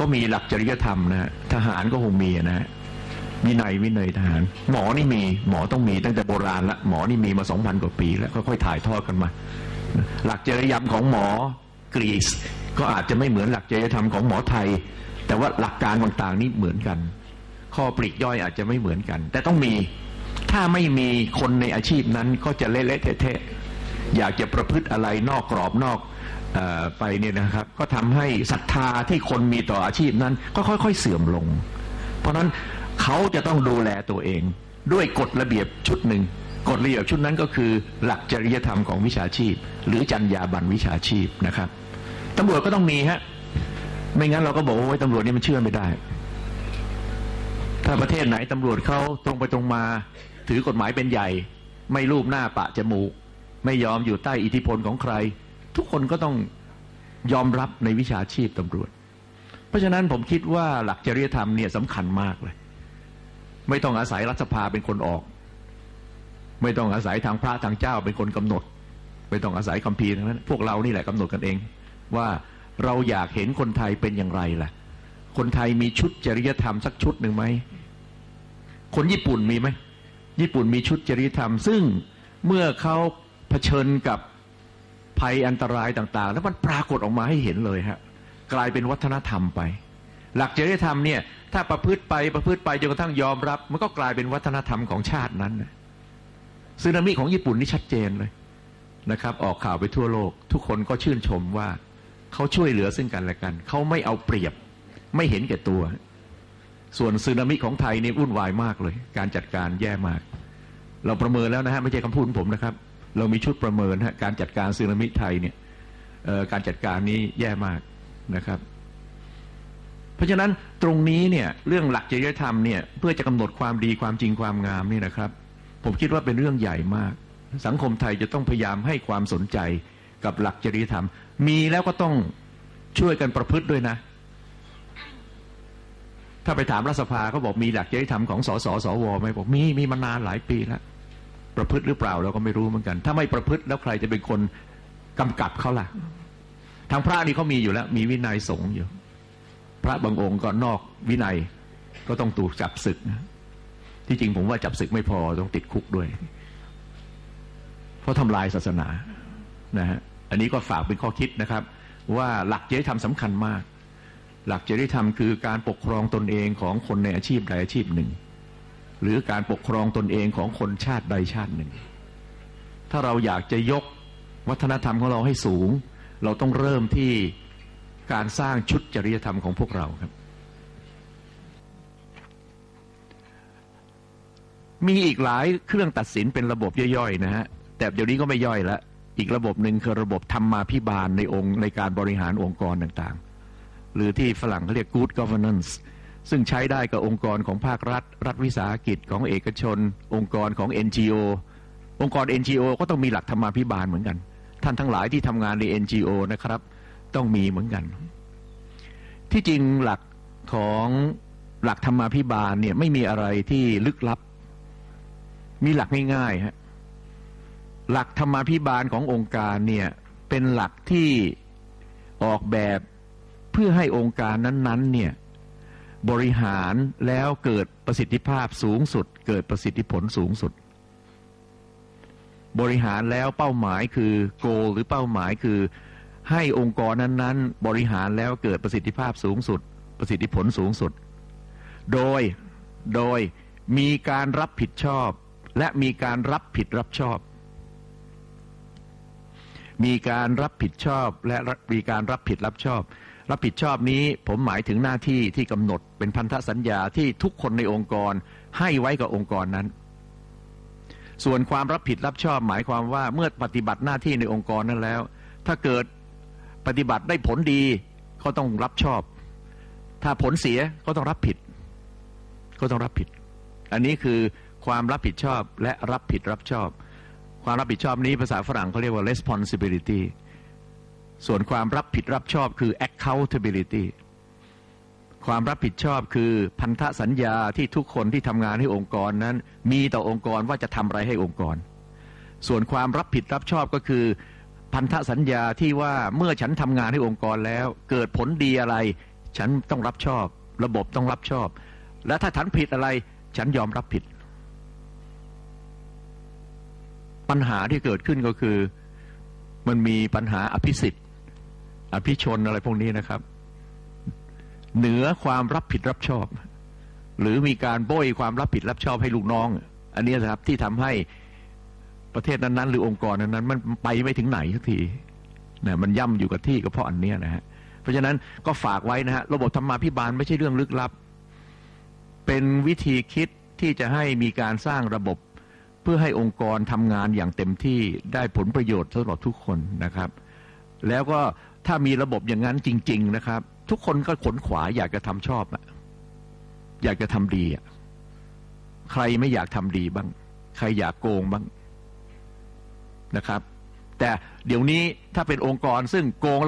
ก็มีหลักจริยธรรมนะฮะทหารก็คงมีนะฮะวินัยวินัยทหาร หมอนี่มีหมอต้องมีตั้งแต่โบราณละหมอนี่มีมาสองพันกว่าปีแล้วค่อยๆถ่ายทอดกันมา หลักจริยธรรมของหมอกรีซก็อาจจะไม่เหมือนหลักจริยธรรมของหมอไทย แต่ว่าหลักการต่างๆนี่เหมือนกัน ข้อปลีกย่อยอาจจะไม่เหมือนกัน แต่ต้องมีถ้าไม่มีคนในอาชีพนั้นก็จะเละๆเทะๆ อยากจะประพฤติอะไรนอกกรอบนอกอไปเนี่ยนะครับ ก็ทำให้ศรัทธาที่คนมีต่ออาชีพนั้น ก็ค่อยๆเสื่อมลง เพราะฉะนั้นเขาจะต้องดูแลตัวเอง ด้วยกฎระเบียบชุดหนึ่งกฎระเบียบชุดนั้นก็คือ หลักจริยธรรมของวิชาชีพ หรือจรรยาบรรณวิชาชีพนะครับตำรวจก็ต้องมีฮะไม่งั้นเราก็บอกว่าโอ้ยตำรวจนี่มันเชื่อไม่ได้ ถ้าประเทศไหนตำรวจเขาตรงไปตรงมา ถือกฎหมายเป็นใหญ่ ไม่รูปหน้าปะจมูก ไม่ยอมอยู่ใต้อิทธิพลของใคร ทุกคนก็ต้องยอมรับในวิชาชีพตำรวจ เพราะฉะนั้นผมคิดว่าหลักจริยธรรมเนี่ยสำคัญมากเลย ไม่ต้องอาศัยรัฐสภาเป็นคนออก ไม่ต้องอาศัยทางพระทางเจ้าเป็นคนกำหนด ไม่ต้องอาศัยคัมภีร์ทั้งนั้น พวกเรานี่แหละกำหนดกันเอง ว่าเราอยากเห็นคนไทยเป็นอย่างไรล่ะ คนไทยมีชุดจริยธรรมสักชุดหนึ่งไหมคนญี่ปุ่นมีไหม ญี่ปุ่นมีชุดจริยธรรม ซึ่งเมื่อเขา ผชิญกับภัยอันตรายต่าง ๆ แล้วมันปรากฏออกมาให้เห็นเลยฮะกลายเป็นวัฒนธรรมไป หลักจริยธรรมเนี่ยถ้าประพฤติไปประพฤติไปจนกระทั่งยอมรับ มันก็กลายเป็นวัฒนธรรมของชาตินั้นซึนามิของญี่ปุ่นนี่ชัดเจนเลยนะครับ ออกข่าวไปทั่วโลก ทุกคนก็ชื่นชมว่าเขาช่วยเหลือซึ่งกันและกัน เขาไม่เอาเปรียบ ไม่เห็นแก่ตัว ส่วนซึนามิของไทยนี่วุ่นวายมากเลย การจัดการแย่มาก เราประเมินแล้วนะฮะไม่ใช่คำพูดผมนะครับ เรามีชุดประเมินฮะการจัดการซึนามิไทยเนี่ยการจัดการนี้แย่มากนะครับ เพราะฉะนั้นตรงนี้เนี่ยเรื่องหลักจริยธรรมเนี่ยเพื่อจะกำหนดความดีความจริงความงามนี่นะครับ ผมคิดว่าเป็นเรื่องใหญ่มาก สังคมไทยจะต้องพยายามให้ความสนใจกับหลักจริยธรรม มีแล้วก็ต้องช่วยกันประพฤติด้วยนะ ถ้าไปถามรัฐสภาเขาบอกมีหลักจริยธรรมของสสสวไหมบอกมีมีมานานหลายปีแล้ว ประพฤติหรือเปล่าเราก็ไม่รู้เหมือนกัน ถ้าไม่ประพฤติแล้วใครจะเป็นคนกำกับเขาล่ะ ทางพระนี่เขามีอยู่แล้ว มีวินัยสงฆ์อยู่ พระบางองค์ก็นอกวินัยก็ต้องถูกจับศึกนะที่จริงผมว่าจับศึกไม่พอต้องติดคุกด้วย เพราะทำลายศาสนานะฮะอันนี้ก็ฝากเป็นข้อคิดนะครับ ว่าหลักจริยธรรมสำคัญมาก หลักจริยธรรมคือการปกครองตนเองของคนในอาชีพใดอาชีพหนึ่ง หรือการปกครองตนเองของคนชาติใดชาติหนึ่ง ถ้าเราอยากจะยกวัฒนธรรมของเราให้สูง เราต้องเริ่มที่การสร้างชุดจริยธรรมของพวกเราครับ มีอีกหลายเครื่องตัดสินเป็นระบบย่อยๆนะฮะ แต่เดี๋ยวนี้ก็ไม่ย่อยล้วอีกระบบหนึ่งคือระบบธรรมาภิบาลในองค์ในการบริหารองค์กรต่างๆ หรือที่ฝรั่งเขาเรียก good governance ซึ่งใช้ได้กับองค์กรของภาครัฐ รัฐวิสาหกิจของเอกชน องค์กรของ NGO องค์กร NGO ก็ต้องมีหลักธรรมาภิบาลเหมือนกัน ท่านทั้งหลายที่ทำงานใน NGO นะครับ ต้องมีเหมือนกัน ที่จริงหลักของหลักธรรมาภิบาลเนี่ยไม่มีอะไรที่ลึกลับ มีหลักง่ายๆฮะหลักธรรมาภิบาลขององค์การเนี่ยเป็นหลักที่ออกแบบเพื่อให้องค์การนั้นๆเนี่ย บริหารแล้วเกิดประสิทธิภาพสูงสุด เกิดประสิทธิผลสูงสุด บริหารแล้วเป้าหมายคือโกหรือเป้าหมายคือ ให้องค์กรนั้น ๆ บริหารแล้วเกิดประสิทธิภาพสูงสุด ประสิทธิผลสูงสุด โดยโดยมีการรับผิดชอบ และมีการรับผิดรับชอบ มีการรับผิดชอบและมีการรับผิดรับชอบ รับผิดชอบนี้ผมหมายถึงหน้าที่ที่กำหนดเป็นพันธสัญญาที่ทุกคนในองค์กรให้ไว้กับองค์กรนั้น ส่วนความรับผิดรับชอบหมายความว่าเมื่อปฏิบัติหน้าที่ในองค์กรนั้นแล้ว ถ้าเกิดปฏิบัติได้ผลดีก็ต้องรับชอบ ถ้าผลเสียก็ต้องรับผิด ก็ต้องรับผิด อันนี้คือความรับผิดชอบและรับผิดรับชอบ ความรับผิดชอบนี้ภาษาฝรั่งเขาเรียกว่า responsibility ส่วนความรับผิดรับชอบคือ accountability ความรับผิดชอบคือพันธสัญญาที่ทุกคนที่ทำงานให้องค์กรนั้น มีต่อองค์กรว่าจะทำอะไรให้องค์กร ส่วนความรับผิดรับชอบก็คือ พันธสัญญาที่ว่าเมื่อฉันทำงานให้องค์กรแล้ว เกิดผลดีอะไร ฉันต้องรับชอบ ระบบต้องรับชอบ และถ้าฉันผิดอะไร ฉันยอมรับผิด ปัญหาที่เกิดขึ้นก็คือ มันมีปัญหาอภิสิทธิ อภิชนอะไรพวกนี้นะครับ เหนือความรับผิดรับชอบ หรือมีการโบยความรับผิดรับชอบให้ลูกน้อง อันนี้นะครับที่ทำให้ประเทศนั้นๆ หรือองค์กรนั้นๆมันไปไม่ถึงไหนสักทีนะมันย่ำอยู่กับที่ก็เพราะอันนี้นะฮะเพราะฉะนั้นก็ฝากไว้นะฮะระบบธรรมาภิบาลไม่ใช่เรื่องลึกลับ เป็นวิธีคิดที่จะให้มีการสร้างระบบเพื่อให้องค์กรทำงานอย่างเต็มที่ได้ผลประโยชน์สำหรับทุกคนนะครับ แล้วก็ ถ้ามีระบบอย่างนั้นจริง ๆ นะครับ ทุกคนก็ขนขวาอยากจะทำชอบอะอยากจะทำดีอะใครไม่อยากทำดีบ้าง ใครอยากโกงบ้างนะครับ แต่เดี๋ยวนี้ถ้าเป็นองค์กรซึ่งโกง